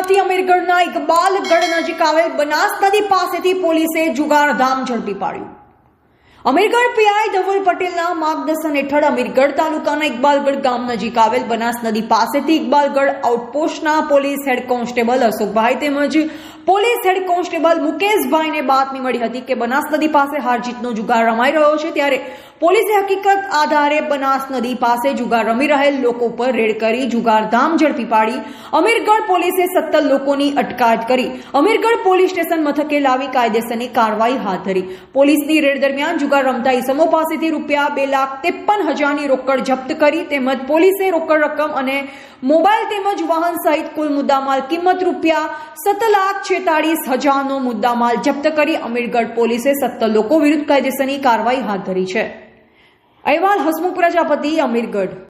અમદાવાદથી અમીરગઢના ઇકબાલગઢ નજીક આવેલ બનાસ પાસેથી પોલીસે જુગારધામ ઝડપી પાડ્યું. અમીરગઢ પીઆઈ ધવલ પટેલના માર્ગદર્શન હેઠળ અમીરગઢ તાલુકાના ઇકબાલગઢ ગામ નજીક આવેલ બનાસ નદી પાસેથી ઇકબાલગઢ આઉટપોસ્ટના પોલીસ હેડ કોન્સ્ટેબલ અશોકભાઈ તેમજ પોલીસ હેડ કોન્સ્ટેબલ મુકેશભાઈને બાતમી મળી હતી કે બનાસ નદી પાસે હારજીતનો જુગાર રમાઈ રહ્યો છે, ત્યારે પોલીસે હકીકત આધારે બનાસ નદી પાસે જુગાર રમી રહેલ લોકો પર રેડ કરી જુગારધામ ઝડપી પાડી અમીરગઢ પોલીસે સત્તર લોકોની અટકાયત કરી. અમીરગઢ પોલીસ સ્ટેશન મથકે લાવી કાયદેસરની કાર્યવાહી હાથ ધરી. પોલીસની રેડ દરમિયાન જુગાર રમતા ઇસમો પાસેથી રૂપિયા બે લાખ ત્રેપન હજારની રોકડ જપ્ત કરી તેમજ પોલીસે રોકડ રકમ અને મોબાઈલ તેમજ વાહન સહિત કુલ મુદ્દામાલ કિંમત રૂપિયા સત્ત લાખ છેતાળીસ હજારનો મુદ્દામાલ જપ્ત કરી અમીરગઢ પોલીસે સત્તર લોકો વિરુદ્ધ કાયદેસરની કાર્યવાહી હાથ ધરી છે. અહેવાલ હસમુખ પ્રજાપતિ અમીરગઢ.